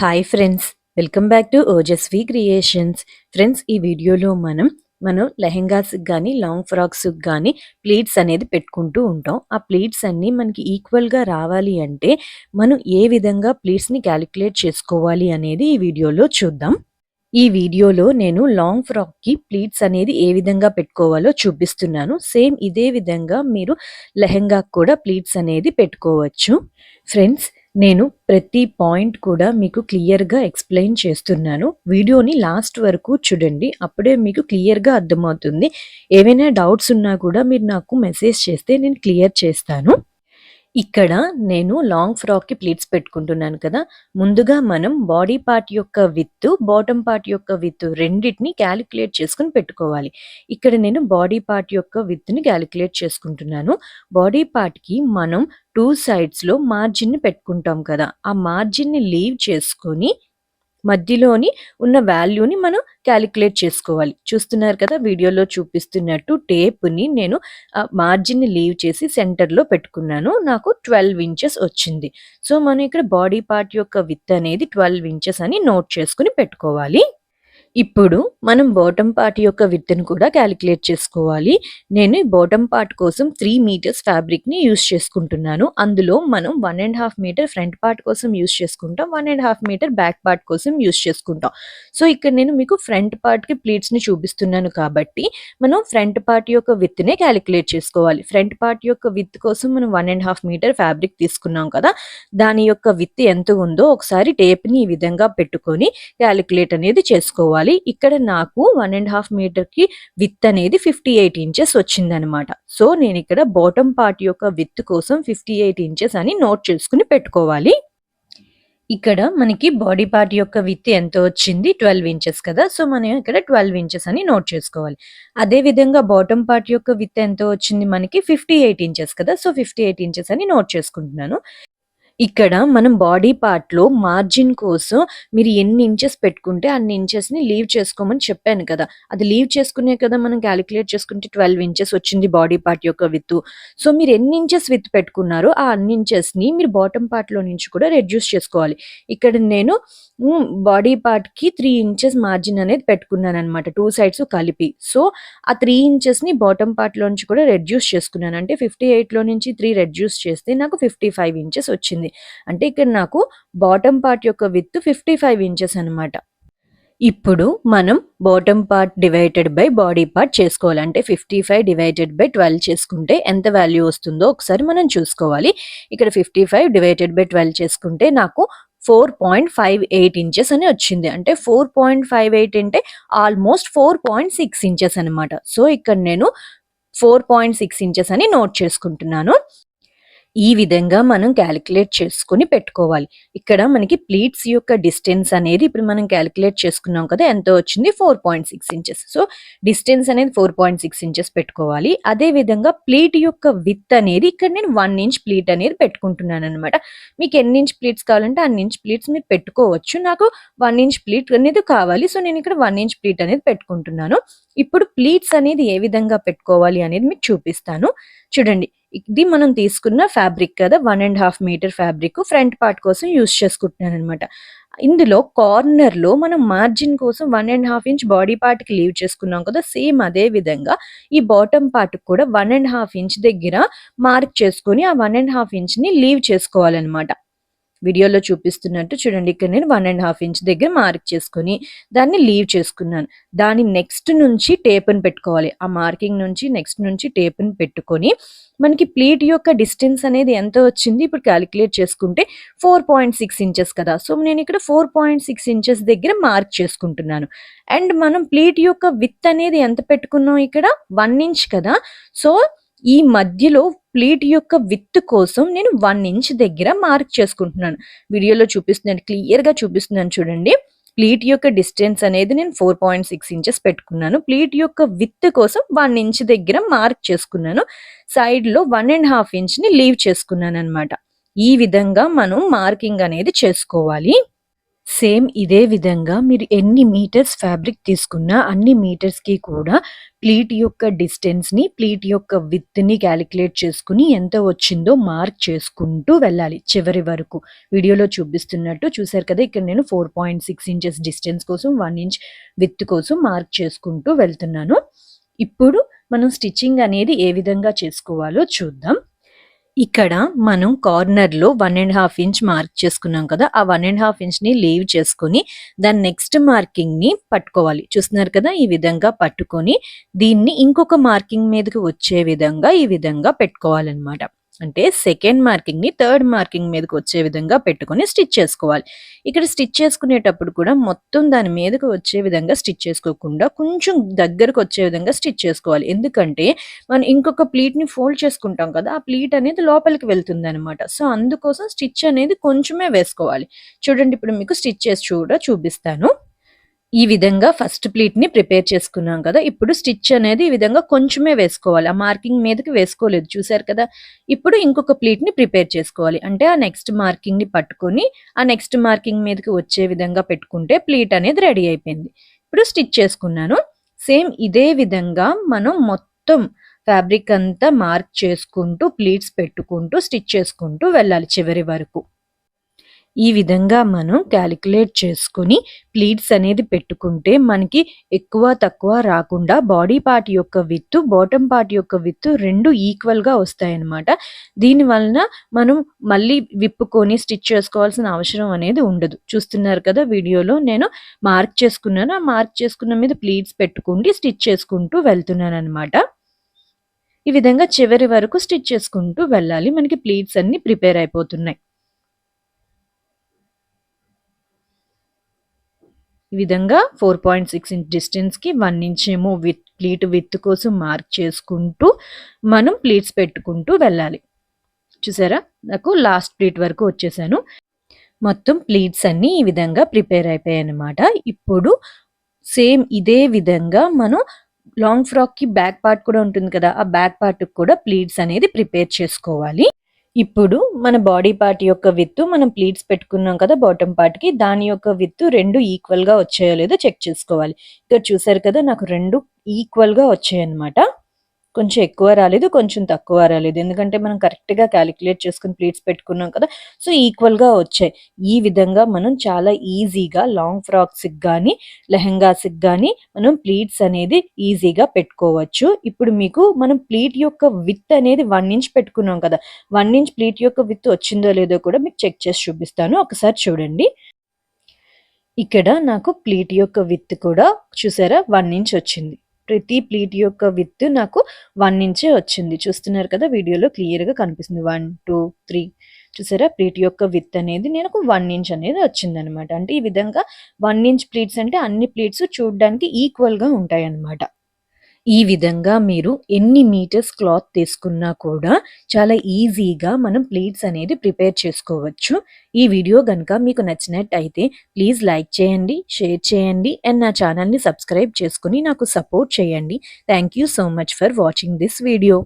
Hi friends welcome back to Ojaswi creations friends ఈ వీడియోలో మనం మనం లెహెంగాస్కి కానీ లాంగ్ ఫ్రాక్స్కి కానీ ప్లీట్స్ అనేది పెట్టుకుంటూ ఉంటాం. ఆ ప్లీట్స్ అన్నీ మనకి ఈక్వల్గా రావాలి అంటే మనం ఏ విధంగా ప్లీట్స్ని క్యాలిక్యులేట్ చేసుకోవాలి అనేది ఈ వీడియోలో చూద్దాం. ఈ వీడియోలో నేను లాంగ్ ఫ్రాక్కి ప్లీట్స్ అనేది ఏ విధంగా పెట్టుకోవాలో చూపిస్తున్నాను. సేమ్ ఇదే విధంగా మీరు లెహెంగాకు కూడా ప్లీట్స్ అనేది పెట్టుకోవచ్చు. ఫ్రెండ్స్ నేను ప్రతి పాయింట్ కూడా మీకు క్లియర్గా ఎక్స్ప్లెయిన్ చేస్తున్నాను. వీడియోని లాస్ట్ వరకు చూడండి. అప్పుడే మీకు క్లియర్గా అర్థమవుతుంది. ఏవైనా డౌట్స్ ఉన్నా కూడా మీరు నాకు మెసేజ్ చేస్తే నేను క్లియర్ చేస్తాను. ఇక్కడ నేను లాంగ్ ఫ్రాక్కి ప్లీట్స్ పెట్టుకుంటున్నాను కదా. ముందుగా మనం బాడీ పార్ట్ యొక్క విత్ బాటమ్ పార్ట్ యొక్క విత్ రెండింటిని క్యాలిక్యులేట్ చేసుకుని పెట్టుకోవాలి. ఇక్కడ నేను బాడీ పార్ట్ యొక్క విత్ని క్యాలిక్యులేట్ చేసుకుంటున్నాను. బాడీ పార్ట్కి మనం టూ సైడ్స్లో మార్జిన్ని పెట్టుకుంటాం కదా. ఆ మార్జిన్ని లీవ్ చేసుకొని మధ్యలోని ఉన్న వాల్యూని మనం క్యాలిక్యులేట్ చేసుకోవాలి. చూస్తున్నారు కదా వీడియోలో చూపిస్తున్నట్టు టేప్ని నేను మార్జిన్ని లీవ్ చేసి సెంటర్లో పెట్టుకున్నాను. నాకు ట్వెల్వ్ ఇంచెస్ వచ్చింది. సో మనం ఇక్కడ బాడీ పార్ట్ యొక్క విత్ అనేది ట్వెల్వ్ ఇంచెస్ అని నోట్ చేసుకుని పెట్టుకోవాలి. ఇప్పుడు మనం బాటమ్ పార్ట్ యొక్క విత్తును కూడా క్యాలిక్యులేట్ చేసుకోవాలి. నేను ఈ బాటమ్ పార్ట్ కోసం త్రీ మీటర్స్ ఫ్యాబ్రిక్ని యూస్ చేసుకుంటున్నాను. అందులో మనం one and half metre front part కోసం యూస్ చేసుకుంటాం. One and half metre back part కోసం యూస్ చేసుకుంటాం. సో ఇక్కడ నేను మీకు ఫ్రంట్ పార్ట్కి ప్లీట్స్ని చూపిస్తున్నాను కాబట్టి మనం ఫ్రంట్ పార్ట్ యొక్క విత్నే క్యాలిక్యులేట్ చేసుకోవాలి. ఫ్రంట్ పార్ట్ యొక్క విత్ కోసం మనం one and half metre fabric తీసుకున్నాం కదా దాని యొక్క విత్ ఎంత ఉందో ఒకసారి టేప్ని ఈ విధంగా పెట్టుకొని క్యాలిక్యులేట్ అనేది చేసుకోవాలి. చేసుకోవాలి ఇక్కడ నాకు వన్ అండ్ హాఫ్ మీటర్కి విత్ అనేది ఫిఫ్టీ ఎయిట్ ఇంచెస్ వచ్చిందనమాట సో నేను ఇక్కడ బాటమ్ పార్ట్ యొక్క విత్ కోసం ఫిఫ్టీ ఎయిట్ ఇంచెస్ అని నోట్ చేసుకుని పెట్టుకోవాలి. ఇక్కడ మనకి బాడీ పార్ట్ యొక్క విత్ ఎంత వచ్చింది? ట్వెల్వ్ ఇంచెస్ కదా. సో మనం ఇక్కడ ట్వెల్వ్ ఇంచెస్ అని నోట్ చేసుకోవాలి. అదే విధంగా బాటమ్ పార్ట్ యొక్క విత్ ఎంత వచ్చింది? మనకి ఫిఫ్టీ ఎయిట్ ఇంచెస్ కదా. సో ఫిఫ్టీ ఎయిట్ ఇంచెస్ అని నోట్ చేసుకుంటున్నాను. ఇక్కడ మనం బాడీ పార్ట్‌లో మార్జిన్ కోసం మీరు ఎన్ని ఇంచెస్ పెట్టుకుంటే అన్ని ఇంచెస్‌ని లీవ్ చేసుకోమని చెప్పాను కదా! అది లీవ్ చేసుకునే కదా మనం క్యాలిక్యులేట్ చేసుకుంటే ట్వెల్వ్ ఇంచెస్ వచ్చింది బాడీ పార్ట్ యొక్క విత్ సో, మీరు ఎన్ని ఇంచెస్ విత్ పెట్టుకున్నారో ఆ అన్ని ఇంచెస్‌ని మీరు బాటమ్ పార్ట్‌లో నుంచి కూడా రెడ్యూస్ చేసుకోవాలి. ఇక్కడ నేను బాడీ పార్ట్‌కి త్రీ ఇంచెస్ మార్జిన్ అనేది పెట్టుకున్నాను అనమాట టూ సైడ్స్ కలిపి. సో, ఆ త్రీ ఇంచెస్‌ని బాటమ్ పార్ట్‌లో నుంచి కూడా రెడ్యూస్ చేసుకున్నాను. అంటే ఫిఫ్టీ ఎయిట్‌లో నుంచి త్రీ రెడ్యూస్ చేస్తే నాకు ఫిఫ్టీ ఫైవ్ ఇంచెస్ వచ్చింది. వచ్చింది అంటే ఇక్కడ నాకు బాటమ్ పార్ట్ యొక్క విత్ ఫిఫ్టీ ఫైవ్ ఇంచెస్ అనమాట ఇప్పుడు మనం bottom part divided by body part చేసుకోవాలి. అంటే fifty five divided by twelve చేసుకుంటే ఎంత వాల్యూ వస్తుందో ఒకసారి మనం చూసుకోవాలి. ఇక్కడ fifty five divided by twelve చేసుకుంటే నాకు four point five eight inches అని వచ్చింది. అంటే ఫోర్ పాయింట్ ఫైవ్ ఎయిట్ అంటే almost four point six inches అనమాట సో ఇక్కడ నేను ఫోర్ పాయింట్ సిక్స్ ఇంచెస్ అని నోట్ చేసుకుంటున్నాను. ఈ విధంగా మనం క్యాలిక్యులేట్ చేసుకుని పెట్టుకోవాలి. ఇక్కడ మనకి ప్లీట్స్ యొక్క డిస్టెన్స్ అనేది ఇప్పుడు మనం క్యాలిక్యులేట్ చేసుకున్నాం కదా ఎంత వచ్చింది? Four point six inches so distance అనేది ఫోర్ పాయింట్ సిక్స్ ఇంచెస్ పెట్టుకోవాలి. అదే విధంగా ప్లీట్ యొక్క విత్ అనేది ఇక్కడ నేను వన్ ఇంచ్ ప్లీట్ అనేది పెట్టుకుంటున్నాను అనమాట మీకు ఎన్ని ఇంచ్ ప్లీట్స్ కావాలంటే అన్ని ఇంచ్ ప్లీట్స్ మీరు పెట్టుకోవచ్చు. నాకు వన్ ఇంచ్ ప్లీట్ అనేది కావాలి. సో నేను ఇక్కడ వన్ ఇంచ్ ప్లీట్ అనేది పెట్టుకుంటున్నాను. ఇప్పుడు ప్లీట్స్ అనేది ఏ విధంగా పెట్టుకోవాలి అనేది మీకు చూపిస్తాను. చూడండి. ఇది మనం తీసుకున్న ఫ్యాబ్రిక్ కదా one and half metre fabric front part కోసం యూస్ చేసుకుంటున్నాను అనమాట ఇందులో కార్నర్లో మనం మార్జిన్ కోసం one and half inch body పార్ట్కి లీవ్ చేసుకున్నాం కదా సేమ్ అదే విధంగా ఈ బాటమ్ పార్ట్ కూడా వన్ అండ్ హాఫ్ ఇంచ్ దగ్గర మార్క్ చేసుకొని ఆ వన్ అండ్ హాఫ్ ఇంచ్ని లీవ్ చేసుకోవాలన్నమాట. వీడియోలో చూపిస్తున్నట్టు చూడండి. ఇక్కడ నేను వన్ అండ్ హాఫ్ ఇంచ్ దగ్గర మార్క్ చేసుకుని దాన్ని లీవ్ చేసుకున్నాను. దాని నెక్స్ట్ నుంచి టేప్ని పెట్టుకోవాలి. ఆ మార్కింగ్ నుంచి నెక్స్ట్ నుంచి టేప్ని పెట్టుకొని మనకి ప్లీట్ యొక్క డిస్టెన్స్ అనేది ఎంత వచ్చింది? ఇప్పుడు క్యాలిక్యులేట్ చేసుకుంటే ఫోర్ పాయింట్ సిక్స్ ఇంచెస్ కదా. సో నేను ఇక్కడ ఫోర్ పాయింట్ సిక్స్ ఇంచెస్ దగ్గర మార్క్ చేసుకుంటున్నాను. అండ్ మనం ప్లీట్ యొక్క విత్ అనేది ఎంత పెట్టుకున్నాం? ఇక్కడ వన్ ఇంచ్ కదా. సో ఈ మధ్యలో ప్లీట్ యొక్క విత్ కోసం నేను వన్ ఇంచ్ దగ్గర మార్క్ చేసుకుంటున్నాను. వీడియోలో చూపిస్తున్నాను క్లియర్గా చూపిస్తున్నాను చూడండి. ప్లీట్ యొక్క డిస్టెన్స్ అనేది నేను ఫోర్ పాయింట్ సిక్స్ ఇంచెస్ పెట్టుకున్నాను. ప్లీట్ యొక్క విత్ కోసం వన్ ఇంచ్ దగ్గర మార్క్ చేసుకున్నాను. సైడ్లో వన్ అండ్ హాఫ్ ఇంచ్ని లీవ్ చేసుకున్నాను అనమాట ఈ విధంగా మనం మార్కింగ్ అనేది చేసుకోవాలి. సేమ్ ఇదే విధంగా మీరు ఎన్ని మీటర్స్ ఫ్యాబ్రిక్ తీసుకున్నా అన్ని మీటర్స్‌కి కూడా ప్లీట్ యొక్క డిస్టెన్స్‌ని, ప్లీట్ యొక్క విత్ని క్యాలిక్యులేట్ చేసుకుని ఎంత వచ్చిందో మార్క్ చేసుకుంటూ వెళ్ళాలి చివరి వరకు. వీడియోలో చూపిస్తున్నట్టు చూసారు కదా! ఇక్కడ నేను 4.6 ఇంచెస్ డిస్టెన్స్ కోసం వన్ ఇంచ్ విత్ కోసం మార్క్ చేసుకుంటూ వెళ్తున్నాను. ఇప్పుడు మనం స్టిచ్చింగ్ అనేది ఏ విధంగా చేసుకోవాలో చూద్దాం. ఇక్కడ మనం కార్నర్‌లో 1 ½ ఇంచ్ మార్క్ చేసుకున్నాం కదా! ఆ 1 ½ ఇంచ్‌ని లీవ్ చేసుకొని దాని నెక్స్ట్ మార్కింగ్‌ని పట్టుకోవాలి. చూస్తున్నారు కదా! ఈ విధంగా పట్టుకొని దీన్ని ఇంకొక మార్కింగ్ మీదకి వచ్చే విధంగా ఈ విధంగా పెట్టుకోవాలన్నమాట. అంటే సెకండ్ మార్కింగ్‌ని థర్డ్ మార్కింగ్ మీదకి వచ్చే విధంగా పెట్టుకొని స్టిచ్ చేసుకోవాలి. ఇక్కడ స్టిచ్ చేసుకునేటప్పుడు కూడా మొత్తం దాని మీదకి వచ్చే విధంగా స్టిచ్ చేసుకోకుండా కొంచెం దగ్గరకు వచ్చే విధంగా స్టిచ్ చేసుకోవాలి. ఎందుకంటే మనం ఇంకొక ప్లీట్‌ని ఫోల్డ్ చేసుకుంటాం కదా! ఆ ప్లీట్ అనేది లోపలికి వెళ్తుందనమాట. సో, అందుకోసం స్టిచ్ అనేది కొంచెమే వేసుకోవాలి. చూడండి ఇప్పుడు మీకు స్టిచ్ చేసి చూడ చూపిస్తాను. ఈ విధంగా ఫస్ట్ ప్లీట్‌ని ప్రిపేర్ చేసుకున్నాం కదా! ఇప్పుడు స్టిచ్ అనేది ఈ విధంగా కొంచెమే వేసుకోవాలి. ఆ మార్కింగ్ మీదకి వేసుకోలేదు చూసారు కదా! ఇప్పుడు ఇంకొక ప్లీట్‌ని ప్రిపేర్ చేసుకోవాలి. అంటే ఆ నెక్స్ట్ మార్కింగ్‌ని పట్టుకొని ఆ నెక్స్ట్ మార్కింగ్ మీదకి వచ్చే విధంగా పెట్టుకుంటే ప్లీట్ అనేది రెడీ అయిపోయింది. ఇప్పుడు స్టిచ్ చేసుకున్నాను. సేమ్ ఇదే విధంగా మనం మొత్తం ఫ్యాబ్రిక్ అంతా మార్క్ చేసుకుంటూ ప్లీట్స్ పెట్టుకుంటూ స్టిచ్ చేసుకుంటూ వెళ్ళాలి చివరి వరకు. ఈ విధంగా మనం క్యాలిక్యులేట్ చేసుకొని ప్లీట్స్ అనేది పెట్టుకుంటే మనకి ఎక్కువ తక్కువ రాకుండా బాడీ పార్ట్ యొక్క విత్తు బాటమ్ పార్ట్ యొక్క విత్తు రెండు ఈక్వల్‌గా వస్తాయన్నమాట. దీని వలన మనం మళ్ళీ విప్పుకొని స్టిచ్ చేసుకోవాల్సిన అవసరం అనేది ఉండదు. చూస్తున్నారు కదా! వీడియోలో నేను మార్క్ చేసుకున్నాను. ఆ మార్క్ చేసుకున్న మీద ప్లీట్స్ పెట్టుకుంటూ స్టిచ్ చేసుకుంటూ వెళ్తున్నానన్నమాట. ఈ విధంగా చివరి వరకు స్టిచ్ చేసుకుంటూ వెళ్ళాలి. మనకి ప్లీట్స్ అన్నీ ప్రిపేర్ అయిపోతున్నాయి. ఈ విధంగా 4.6 ఇంచ్ డిస్టెన్స్‌కి వన్ ఇంచ్ ఏమో విత్ ప్లీట్ విత్ కోసం మార్క్ చేసుకుంటూ మనం ప్లీట్స్ పెట్టుకుంటూ వెళ్ళాలి. చూసారా? నాకు లాస్ట్ ప్లీట్ వరకు వచ్చేసాను. మొత్తం ప్లీట్స్ అన్నీ ఈ విధంగా ప్రిపేర్ అయిపోయాయి అనమాట ఇప్పుడు సేమ్ ఇదే విధంగా మనం లాంగ్ ఫ్రాక్‌కి బ్యాక్ పార్ట్ కూడా ఉంటుంది కదా! ఆ బ్యాక్ పార్ట్‌కి కూడా ప్లీట్స్ అనేది ప్రిపేర్ చేసుకోవాలి. ఇప్పుడు మన బాడీ పార్ట్ యొక్క విత్తు మనం ప్లీట్స్ పెట్టుకున్నాం కదా! బాటమ్ పార్ట్‌కి దాని యొక్క విత్తు రెండు ఈక్వల్‌గా వచ్చాయో లేదో చెక్ చేసుకోవాలి. ఇక్కడ చూసారు కదా! నాకు రెండు ఈక్వల్‌గా వచ్చాయన్నమాట. కొంచెం ఎక్కువ రాలేదు. కొంచెం తక్కువ రాలేదు. ఎందుకంటే మనం కరెక్ట్‌గా క్యాలిక్యులేట్ చేసుకుని ప్లీట్స్ పెట్టుకున్నాం కదా! సో, ఈక్వల్‌గా వచ్చాయి. ఈ విధంగా మనం చాలా ఈజీగా లాంగ్ ఫ్రాక్స్‌కి కానీ లెహెంగాస్‌కి కానీ మనం ప్లీట్స్ అనేది ఈజీగా పెట్టుకోవచ్చు. ఇప్పుడు మీకు మనం ప్లీట్ యొక్క విత్ అనేది వన్ ఇంచ్ పెట్టుకున్నాం కదా! వన్ ఇంచ్ ప్లీట్ యొక్క విత్ వచ్చిందో లేదో కూడా మీకు చెక్ చేసి చూపిస్తాను. ఒకసారి చూడండి. ఇక్కడ నాకు ప్లీట్ యొక్క విత్ కూడా చూసారా వన్ ఇంచ్ వచ్చింది. ప్రతి ప్లీట్ యొక్క విత్ నాకు వన్ ఇంచే వచ్చింది. చూస్తున్నారు కదా! వీడియోలో క్లియర్‌గా కనిపిస్తుంది. 1, 2, 3 చూసారా? ప్లీట్ యొక్క విత్ అనేది నేను వన్ ఇంచ్ అనేది వచ్చిందనమాట. అంటే ఈ విధంగా వన్ ఇంచ్ ప్లీట్స్ అంటే అన్ని ప్లీట్స్ చూడడానికి ఈక్వల్‌గా ఉంటాయి అన్నమాట ఈ విధంగా మీరు ఎన్ని మీటర్స్ క్లాత్ తీసుకున్నా కూడా చాలా ఈజీగా మనం ప్లీట్స్ అనేది ప్రిపేర్ చేసుకోవచ్చు. ఈ వీడియో కనుక మీకు నచ్చినట్టయితే ప్లీజ్ లైక్ చేయండి, షేర్ చేయండి అండ్ నా ఛానల్‌ని సబ్స్క్రైబ్ చేసుకుని నాకు సపోర్ట్ చేయండి. Thank you so much for watching this video.